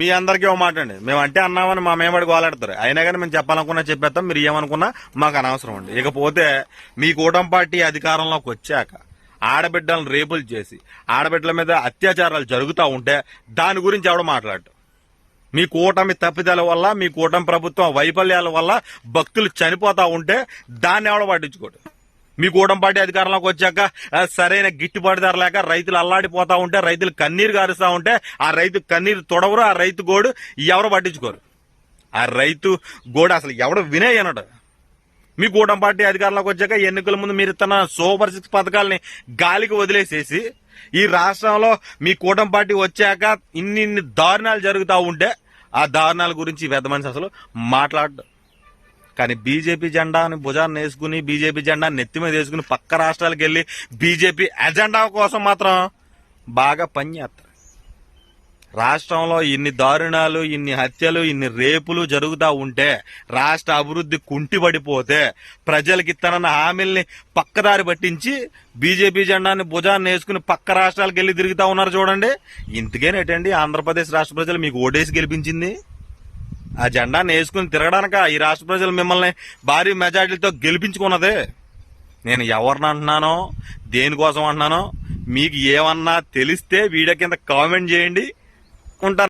మీ అందరికీ ఓ మాట అండి మేము అంటే అన్నామని మా మేమడికి గోలాడతారు. అయినా కానీ మేము చెప్పాలనుకున్నా చెప్పేస్తాం మీరు ఏమనుకున్నా మాకు అనవసరం అండి. ఇకపోతే మీ కూటమి పార్టీ అధికారంలోకి వచ్చాక ఆడబిడ్డలను రేపులు చేసి ఆడబిడ్డల మీద అత్యాచారాలు జరుగుతూ ఉంటే దాని గురించి ఎవడ మాట్లాడు మీ కూటమి తప్పిదల వల్ల మీ కూటమి ప్రభుత్వం వైఫల్యాల వల్ల భక్తులు చనిపోతూ ఉంటే దాన్ని ఎవడ పట్టించుకోడు? మీ కూటమి అధికారంలోకి వచ్చాక సరైన గిట్టుబాటు ధర లేక రైతులు అల్లాడిపోతా ఉంటే రైతులు కన్నీరు కారుస్తూ ఉంటే ఆ రైతు కన్నీరు తొడవరు ఆ రైతు గోడు ఎవరు పట్టించుకోరు. ఆ రైతు గోడు అసలు ఎవడు వినే అనడు మీ కూటమి అధికారంలోకి వచ్చాక ఎన్నికల ముందు మీరు ఇస్తున్న సూపర్ సిక్స్ పథకాలని గాలికి వదిలేసేసి ఈ రాష్ట్రంలో మీ కూటమి పార్టీ వచ్చాక ఇన్ని ఇన్ని దారుణాలు జరుగుతూ ఉంటే ఆ దారుణాల గురించి పెద్ద మనిషి అసలు మాట్లాడు కానీ బీజేపీ జెండాని భుజాన్ని వేసుకుని బీజేపీ జెండా నెత్తి మీద వేసుకుని పక్క రాష్ట్రాలకు వెళ్ళి బీజేపీ ఎజెండా కోసం మాత్రం బాగా పనిచేస్తారు రాష్ట్రంలో ఇన్ని దారుణాలు ఇన్ని హత్యలు ఇన్ని రేపులు జరుగుతూ ఉంటే రాష్ట్ర అభివృద్ధి కుంటిపడిపోతే ప్రజలకి తనన్న హామీల్ని పక్కదారి పట్టించి బీజేపీ జెండాని భుజాన్ని వేసుకుని పక్క రాష్ట్రాలకు వెళ్ళి తిరుగుతూ ఉన్నారు చూడండి. ఇంతకేనేటండి? ఆంధ్రప్రదేశ్ రాష్ట్ర ప్రజలు మీకు ఓటేసి గెలిపించింది. ఆ జెండాను వేసుకుని తిరగడానిక ఈ రాష్ట్ర ప్రజలు మిమ్మల్ని భారీ మెజార్టీలతో గెలిపించుకున్నదే? నేను ఎవరిని అంటున్నానో దేనికోసం అంటున్నానో మీకు ఏమన్నా తెలిస్తే వీడియో కింద కామెంట్ చేయండి. ఉంటాను